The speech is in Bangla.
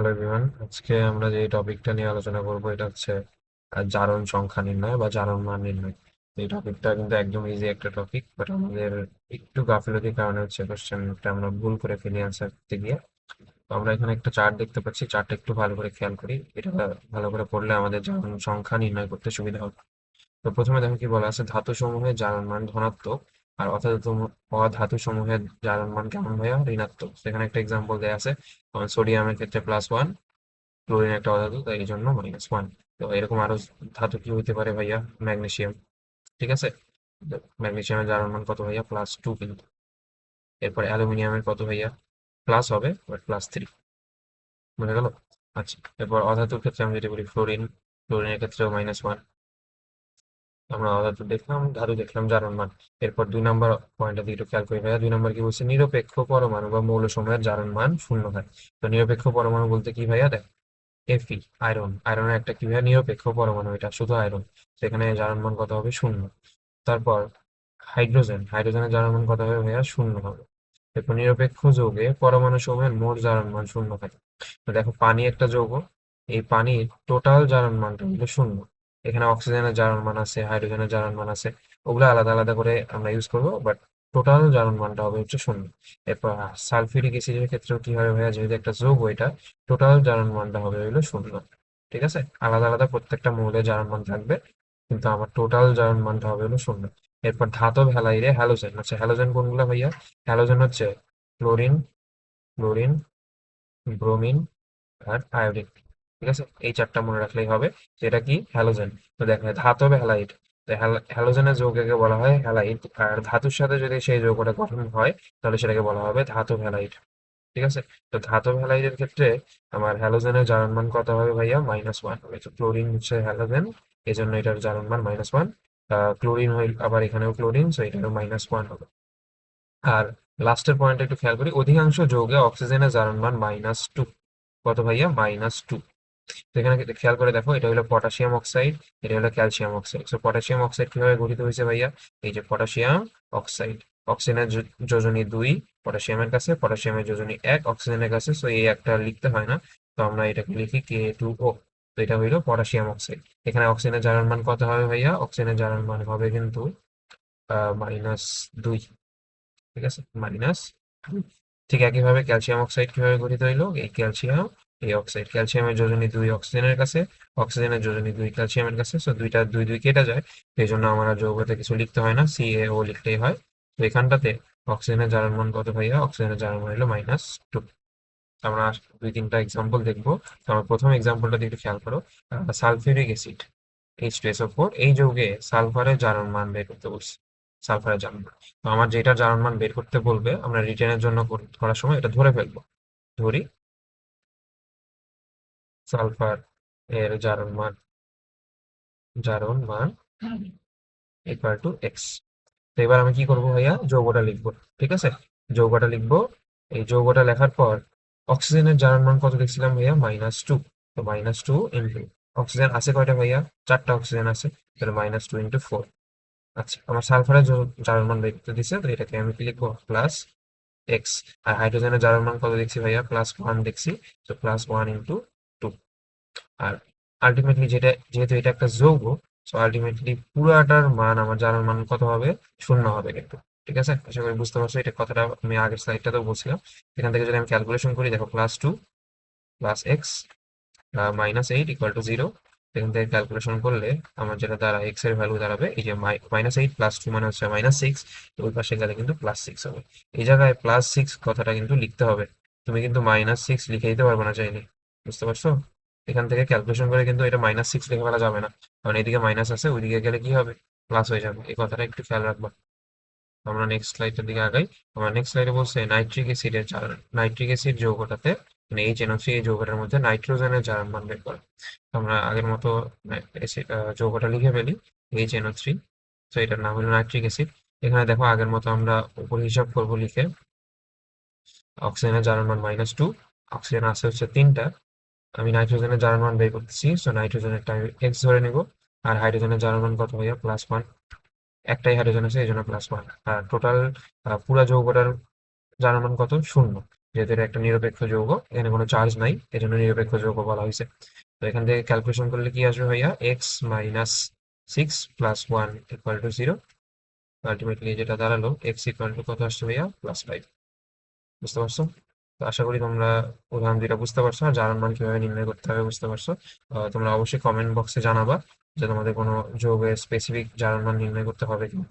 হ্যালো এভরিওয়ান আজকে আমরা যে টপিকটা নিয়ে আলোচনা করব, এটা হচ্ছে জারণ সংখ্যা নির্ণয় বা জারণ মান নির্ণয়। এই টপিকটা কিন্তু একদম ইজি একটা টপিক বাট আমাদের একটু গাফিলতির কারণে হচ্ছে কোশ্চেনটা আমরা ভুল করে ফেলি আনসার করতে গিয়ে। তো আমরা এখানে একটা চার্ট দেখতে পাচ্ছি চার্টটা একটু ভালো করে খেয়াল করি। এটা ভালো করে পড়লে আমাদের জারণ সংখ্যা নির্ণয় করতে সুবিধা হবে। তো প্রথমে দেখো কি বলা আছে, ধাতু সমূহের জারণ মান ধনাত্মক। আর অধাতু অধাতু সমূহের জারণ মান কেমন ভাইয়া ঋণাত্মক। সেখানে একটা এক্সাম্পল দেওয়া আছে সোডিয়ামের ক্ষেত্রে প্লাস ওয়ান ক্লোরিন একটা অধাতু, তাই এই জন্য মাইনাস ওয়ান তো এরকম আরও ধাতু কি হইতে পারে ভাইয়া? ম্যাগনেসিয়াম ঠিক আছে? ম্যাগনেসিয়ামের জারণ মান কত ভাইয়া? প্লাস টু কিন্তু। এরপরে অ্যালুমিনিয়ামের কত ভাইয়া? প্লাস হবে বাট প্লাস থ্রি বুঝে গেল? আচ্ছা এরপর অধাতুর ক্ষেত্রে আমি যদি বলি ফ্লোরিন ফ্লোরিনের ক্ষেত্রেও মাইনাস ওয়ান আমরা অধাতু দেখলাম, ধাতু দেখলাম জারণ মান। এরপর দুই নম্বর পয়েন্টটা দিকে খেয়াল করি ভাইয়া। দুই নম্বর কি বলছে? নিরপেক্ষ পরমাণু বা মৌল সমূহের জারণ মান শূন্য হয়। তো নিরপেক্ষ পরমাণু বলতে কি ভাইয়া? দেখ এফি আয়রন আয়রনের একটা কি ভাইয়া? নিরপেক্ষ পরমাণু এটা, শুধু আয়রন সেখানে জারণ মান কত হবে? শূন্য। তারপর হাইড্রোজেন হাইড্রোজেনের জারণ মান কত হবে ভাইয়া? শূন্য হবে। এরপর নিরপেক্ষ যৌগে পরমাণু সমূহের মোট জারণ মান শূন্য থাকে দেখো, পানি একটা যৌগ, এই পানির টোটাল জারণ মানটা হলো শূন্য। এখানে অক্সিজেনের জারণ মান আছে হাইড্রোজেনের জারণ মান আছে, ওগুলো আলাদা আলাদা করে আমরা ইউজ করব বাট টোটাল জারণ মানটা হবে হচ্ছে শূন্য। এরপর সালফিউরিক অ্যাসিডের ক্ষেত্রেও কি হবে ভাইয়া, যেহেতু একটা যৌগ এটা টোটাল জারণ মানটা হবে হলো শূন্য। ঠিক আছে? আলাদা আলাদা প্রত্যেকটা মৌলের জারণ মান থাকবে, কিন্তু আমার টোটাল জারণ মানটা হবে হলো শূন্য। এরপর ধাতব হ্যালাইডে হ্যালোজেন আচ্ছা হ্যালোজেন কোনগুলো ভাইয়া? হ্যালোজেন হচ্ছে ক্লোরিন ক্লোরিন ব্রোমিন আর আয়োডিন ঠিক আছে? এই চারটা মনে রাখলেই হবে। যেটা কি? হ্যালোজেন তো দেখো, ধাতব হ্যালাইড তো হ্যালোজেনের যৌগকে বলা হয় হ্যালাইড আর ধাতুর সাথে যদি সেই যৌগটা গঠন হয়, তাহলে সেটাকে বলা হবে ধাতব হ্যালাইড ঠিক আছে? তো ধাতব হ্যালাইডের ক্ষেত্রে আমার হ্যালোজেনের জারণ মান কত হবে ভাইয়া? মাইনাস ওয়ান হবে। তো ক্লোরিন হচ্ছে হ্যালোজেন এই জন্য এটার জারণ মান মাইনাস ওয়ান ক্লোরিন হইল, আবার এখানেও ক্লোরিন সো এটারও মাইনাস ওয়ান হবে। আর লাস্টের পয়েন্টটা একটু খেয়াল করি, অধিকাংশ যৌগে অক্সিজেনের জারণ মান মাইনাস টু কত ভাইয়া? মাইনাস টু তো এখানে খেয়াল করে দেখো, এটা হলো পটাশিয়াম অক্সাইড এটা হলো ক্যালসিয়াম অক্সাইড তো পটাশিয়াম অক্সাইড কীভাবে গঠিত হয়েছে ভাইয়া? এই যে পটাশিয়াম অক্সাইড অক্সিজেনের যোজনী দুই পটাশিয়ামের কাছে পটাশিয়ামের যোজনী এক অক্সিজেনের কাছে। সো এই একটা লিখতে হয় না। তো আমরা এটাকে লিখি কে টু ও তো এটা হইল পটাশিয়াম অক্সাইড এখানে অক্সিজেনের জারণ মান কত হবে ভাইয়া? অক্সিজেনের জারণ মান হবে কিন্তু মাইনাস দুই। ঠিক আছে? মাইনাস ঠিক একইভাবে ক্যালসিয়াম অক্সাইড কীভাবে গঠিত হইল? এই ক্যালসিয়াম এই অক্সাইড ক্যালসিয়ামের যোজনী দুই অক্সিজেনের কাছে অক্সিজেনের যোজনী দুই ক্যালসিয়ামের কাছে সো দুইটা দুই দুই কেটে যায় এই জন্য আমার যৌগতে কিছু লিখতে হয় না সি এ ও লিখতেই হয়, তো এখানটাতে অক্সিজেনের জারণ মান কত ভাইয়া অক্সিজেনের জারণ মান হলো মাইনাস টু আমরা দুই তিনটা এক্সাম্পল দেখব, তো আমরা প্রথম এক্সাম্পলটা একটু খেয়াল করো sulphuric acid H two S O four এই যৌগে সালফারের জারণ মান বের করতে বলছি সালফারের জারণ মান। তো আমার যেটা জারণ মান বের করতে বলবে, আমরা রিটেনের জন্য কর- করার সময় এটা ধরে ফেলব, ধরি সালফার এর জারণ মান জারণ মান ইকুয়াল টু এক্স তো এবার আমি কি করব ভাইয়া? যৌগটা লিখব, ঠিক আছে? যৌগটা লিখব। এই যৌগটা লেখার পর অক্সিজেনের জারণ মান কত দেখছিলাম ভাইয়া? মাইনাস টু তো মাইনাস টু ইন্টু অক্সিজেন আছে কয়টা ভাইয়া? চারটা অক্সিজেন আছে, তাহলে মাইনাস টু ইন্টু ফোর আচ্ছা আমার সালফারের জারণ মান করতে দিছে, তো এটাকে আমি কি লিখব? প্লাস এক্স আর হাইড্রোজেনের জারণ মান কত দেখছি ভাইয়া? প্লাস ওয়ান দেখছি। তো প্লাস ওয়ান ইন্টু আর আলটিমেটলি যেটা, যেহেতু এটা একটা যৌগ সো আলটিমেটলি পুরাটার মান, আমার জানার মান কত হবে? শূন্য হবে কিন্তু, ঠিক আছে? আশা করি বুঝতে পারছ, এটা কথাটা আমি আগের স্লাইডটাতেও বলছিলাম। এখান থেকে যদি আমি ক্যালকুলেশন করি, দেখো plus two plus x minus eight equal to zero এখান থেকে ক্যালকুলেশন করলে আমার যেটা দ্বারা এক্সের ভ্যালু দাঁড়াবে, এই যে মাইনাস এইট প্লাস টু মানে হচ্ছে মাইনাস সিক্স ওই পাশে গেলে কিন্তু প্লাস সিক্স হবে। এই জায়গায় প্লাস সিক্স কথাটা কিন্তু লিখতে হবে। তুমি কিন্তু মাইনাস সিক্স লিখে দিতে পারবে না চাইলে, বুঝতে পারছ? এখান থেকে ক্যালকুলেশন করে কিন্তু এটা মাইনাস সিক্স লিখে ফেলা যাবে না। কারণ এদিকে মাইনাস আছে, ওইদিকে গেলে কি হবে? প্লাস হয়ে যাবে। এই কথাটা একটু খেয়াল রাখবা। আমরা নেক্সট স্লাইডের দিকে আগাই। আমরা নেক্সট স্লাইডে বলছে নাইট্রিক অ্যাসিডের জারণ নাইট্রিক অ্যাসিড যৌগটাতে মানে এই থ্রি এই যৌগটার মধ্যে নাইট্রোজেনের জারণ মান বের করে আমরা আগের মতো অ্যাসিড যৌগটা লিখে ফেলি। এইচ এনও থ্রি তো এটার নাম হলো নাইট্রিক অ্যাসিড এখানে দেখো আগের মতো আমরা উপর হিসাব করব লিখে। অক্সিজেনের জারণ মান মাইনাস টু অক্সিজেন আছে হচ্ছে তিনটা। আমি নাইট্রোজেনের জারণ মান বের করতেছি সো নাইট্রোজেনেরটা আমি এক্স ধরে নিব, আর হাইড্রোজেনের জারণ মান কত ভাইয়া? প্লাস ওয়ান একটাই হাইড্রোজেন আছে এই জন্য প্লাস ওয়ান আর টোটাল পুরা যৌগটার জারণ মান কত? শূন্য। যেহেতু এটা একটা নিরপেক্ষ যৌগ, এখানে কোনো চার্জ নাই, এজন্য নিরপেক্ষ যৌগ বলা হয়েছে। তো এখান থেকে ক্যালকুলেশন করলে কি আসবে ভাইয়া? X minus six plus one equal to zero ultimately যেটা দাঁড়াল এক্স ইকুয়াল টু কত আসছে ভাইয়া? প্লাস ফাইভ বুঝতে পারছ? আশা করি তোমরা উদাহরণ দুইটা বুঝতে পারছ আর জারণ মান কীভাবে নির্ণয় করতে হবে বুঝতে পারছ। তোমরা অবশ্যই কমেন্ট বক্সে জানাবা যে তোমাদের কোনো যোগে স্পেসিফিক জারণ মান নির্ণয় করতে হবে কিনা।